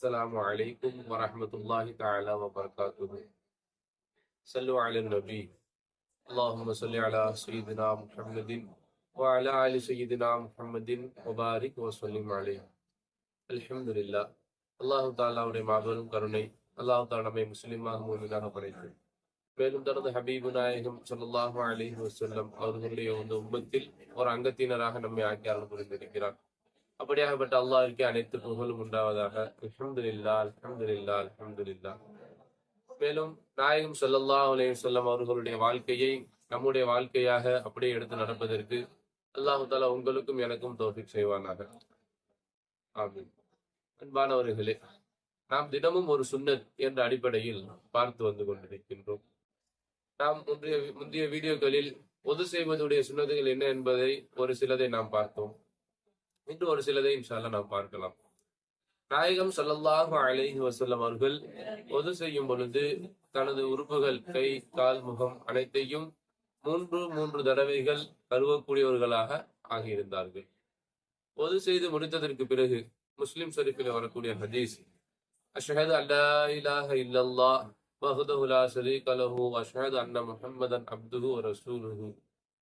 السلام عليكم ورحمة الله تعالى وبركاته صلوا على النبي اللهم صل على سيدنا محمد وعلى آل سيدنا محمد وبارك وسلم عليه الحمد لله அல்லாஹு தாலாவுடைய மாபெரும் கருணை அல்லாஹு தாலா நம்மை முஸ்லிமாக மூமினாக படைத்து மேலும் தனது ஹபீபு நாயகம் ஸல்லல்லாஹு அலைஹி வஸல்லம் அவர்களுடைய இந்த உம்மத்தில் ஒரு அங்கத்தினராக நம்மை ஆக்கி அருள் புரிந்திருக்கிறார் அப்படியாகப்பட்ட அல்லாவிற்கு அனைத்து புகழும் உண்டாவதாக. மேலும் நாயகம் சொல்லல்லா அலைஹி சொல்லம் அவர்களுடைய வாழ்க்கையை நம்முடைய வாழ்க்கையாக அப்படியே எடுத்து நடப்பதற்கு அல்லாஹு தாலா உங்களுக்கும் எனக்கும் தோஃபிக் செய்வானாக. ஆமீன். அன்பானவர்களே நாம் தினமும் ஒரு சுண்ணத் என்ற அடிப்படையில் பார்த்து வந்து கொண்டிருக்கின்றோம். நாம் முந்தைய முந்தைய வீடியோக்களில் பொது செய்வதுடைய சுன்னதுகள் என்ன என்பதை ஒரு சிலதை நாம் பார்த்தோம். இன்று ஒரு சிலதை இன்ஷால்லா நாம் பார்க்கலாம். நாயகம் சல்லல்லாஹு அலைஹி வசல்லம் அவர்கள் பொது செய்யும் பொழுது தனது உறுப்புகள் கை கால் முகம் அனைத்தையும் மூன்று மூன்று தடவைகள் கருவக்கூடியவர்களாக ஆகியிருந்தார்கள். பொது செய்து முடித்ததற்கு பிறகு முஸ்லிம் ஷரீஃபில் வரக்கூடிய ஹதீஸ் அஷஹது அல்லா இலாஹ இல்லல்லா வஹ்தஹு லா ஷரீக லஹு அஷ்ஹது அன்ன முஹம்மதன் அப்துஹு ரசூலுஹு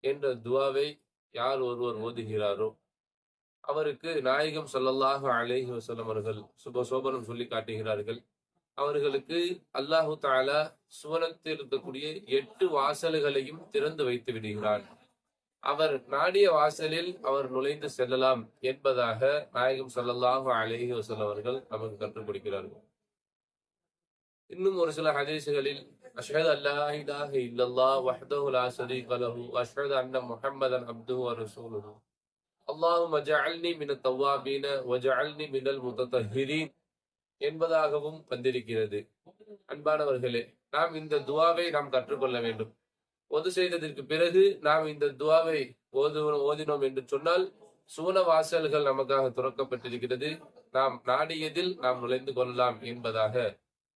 என்ற துவாவை யார் ஒருவர் ஓதுகிறாரோ அவருக்கு நாயகம் ஸல்லல்லாஹு அலேஹி வசலம் அவர்கள் சுப சோபனம் சொல்லி காட்டுகிறார்கள். அவர்களுக்கு அல்லாஹு தாலா சுவனத்தில் இருக்கக்கூடிய எட்டு வாசல்களையும் திறந்து வைத்து விடுகிறான். அவர் நாடிய வாசலில் அவர் நுழைந்து செல்லலாம் என்பதாக நாயகம் ஸல்லல்லாஹு அலேஹி வஸல்லம் அவர்கள் நமக்கு கற்றுக் கொடுக்கிறார்கள். இன்னும் ஒரு சில ஹதீசுகளில் அஷ்ஹது அல்லா இல்லல்லா இல்லல்லாஹ் வஹ்தஹு லா ஷரீக லஹு அன்ன முஹம்மதன் அப்துஹு வ ரசூலுஹு. அல்லாஹும் ஜஅல்னி மினத் தவ்வாபீன வ மினல் முத்தத்தஹிரீன் என்பதாகவும் வந்திருக்கிறது. அன்பானவர்களே நாம் இந்த துவாவை நாம் கற்றுக்கொள்ள வேண்டும். ஒது செய்ததற்கு பிறகு நாம் இந்த துவாவை ஓது ஓதினோம் என்று சொன்னால் சூன வாசல்கள் நமக்காக துறக்கப்பட்டிருக்கிறது. நாம் நாடியதில் நாம் நுழைந்து கொள்ளலாம் என்பதாக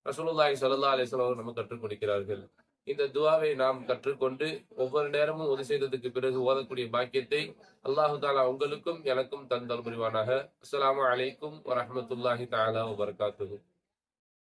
ரசூலுல்லாஹி சல்லா அலிஸ்லாம் நமக்கு கற்றுக் கொடுக்கிறார்கள். இந்த துவாவை நாம் கற்றுக்கொண்டு ஒவ்வொரு நேரமும் உதவி செய்ததுக்கு பிறகு ஓதக்கூடிய பாக்கியத்தை அல்லாஹு தாலா உங்களுக்கும் எனக்கும் தந்தல் புரிவானாக. அஸ்லாம் அலைக்கும் வரமத்துல்லாஹி தாலா வபரகாத்துஹு.